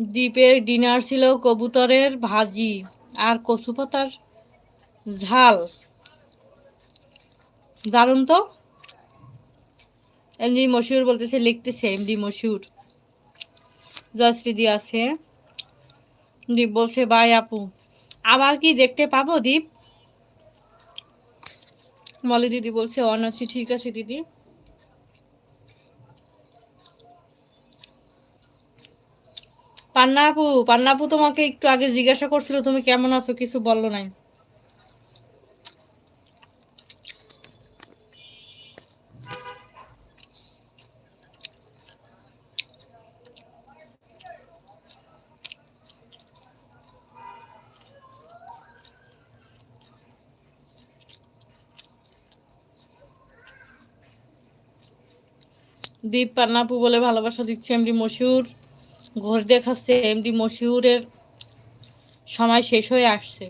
দ্বীপের ডিনার ছিল কবুতরের ভাজি আর কচু পাতার ঝাল। দারুণ তো? এমডি মশিউর বলতেছে, লিখতেছে এমডি মশিউর। জয়শ্রীদি আছে। দীপ বলছে, বাই আপু, আবার কি দেখতে পাবো দীপ? মলি দিদি বলছে অন আছি ঠিক আছে দিদি। পান্নাপু পান্নাপু তোমাকে একটু আগে জিজ্ঞাসা করছিল, তুমি কেমন আছো? কিছু বলল নাই। দীপ পান্নাপু বলে ভালোবাসা দিচ্ছে এমডি মশিউর। ঘর দেখাচ্ছে এমডি মশিউরের সময় শেষ হয়ে আসছে।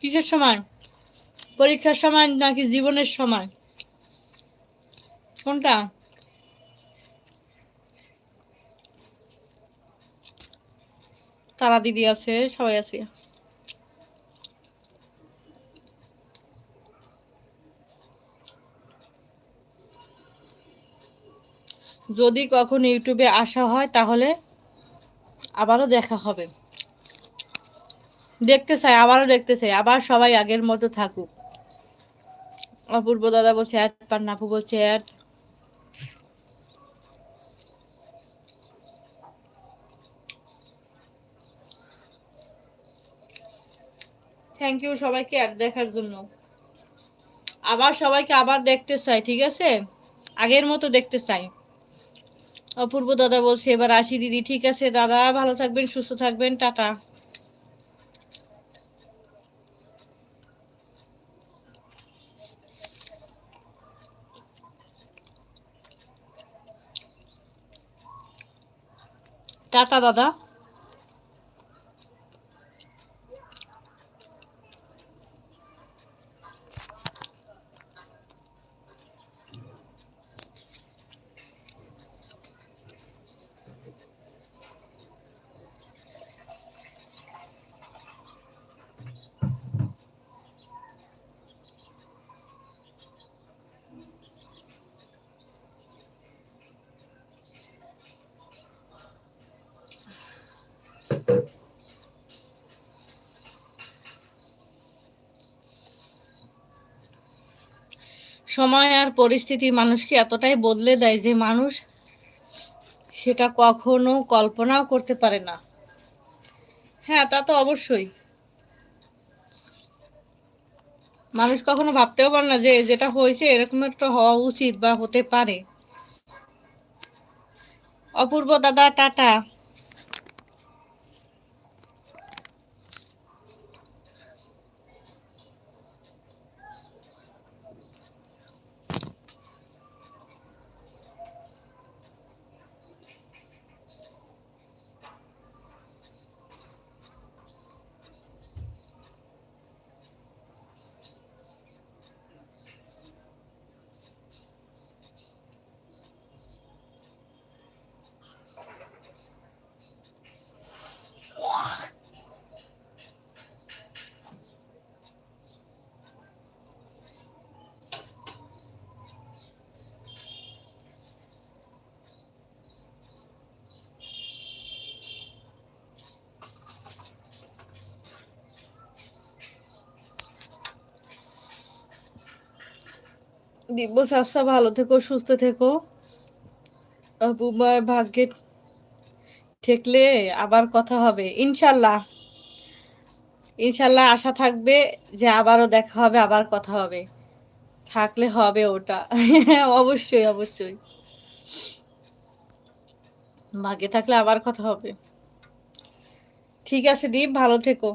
কিসের সময়? পরীক্ষার সময় নাকি জীবনের সময়? কোনটা? তারা দিদি আছে, সবাই আছে। যদি কখন ইউটিউবে আসা হয়, তাহলে আবারও দেখা হবে। দেখতে চাই, আবারও দেখতে চাই, আবার সবাই আগের মতো থাকুক। অপূর্ব দাদা বলছে, অ্যাড পান্নাপু বলছে, অ্যাড থ্যাংক ইউ সবাইকে অ্যাড দেখার জন্য। আবার সবাইকে আবার দেখতে চাই, ঠিক আছে? আগের মতো দেখতে চাই। অপূর্ব দাদা বলছে, এবার আসি দিদি। ঠিক আছে দাদা, ভালো থাকবেন, সুস্থ থাকবেন, টাটা। টাটা দাদা। সময় আর পরিস্থিতি মানুষকে এতটাই বদলে দেয় যে মানুষ সেটা কখনো কল্পনাও করতে পারে না। হ্যাঁ তা তো অবশ্যই। মানুষ কখনো ভাবতেও পারে না যে যেটা হয়েছে এরকম একটা হওয়া উচিত বা হতে পারে। অপূর্ব দাদা, টাটা। দিব্য আচ্ছা ভালো থেকো, সুস্থ থেকো। আপুমার ভাগ্যে ঠেকলে আবার কথা হবে, ইনশাল্লাহ। ইনশাল্লাহ আশা থাকবে যে আবারও দেখা হবে, আবার কথা হবে। থাকলে হবে ওটা। অবশ্যই অবশ্যই। ভাগ্যে থাকলে আবার কথা হবে। ঠিক আছে দীপ, ভালো থেকো।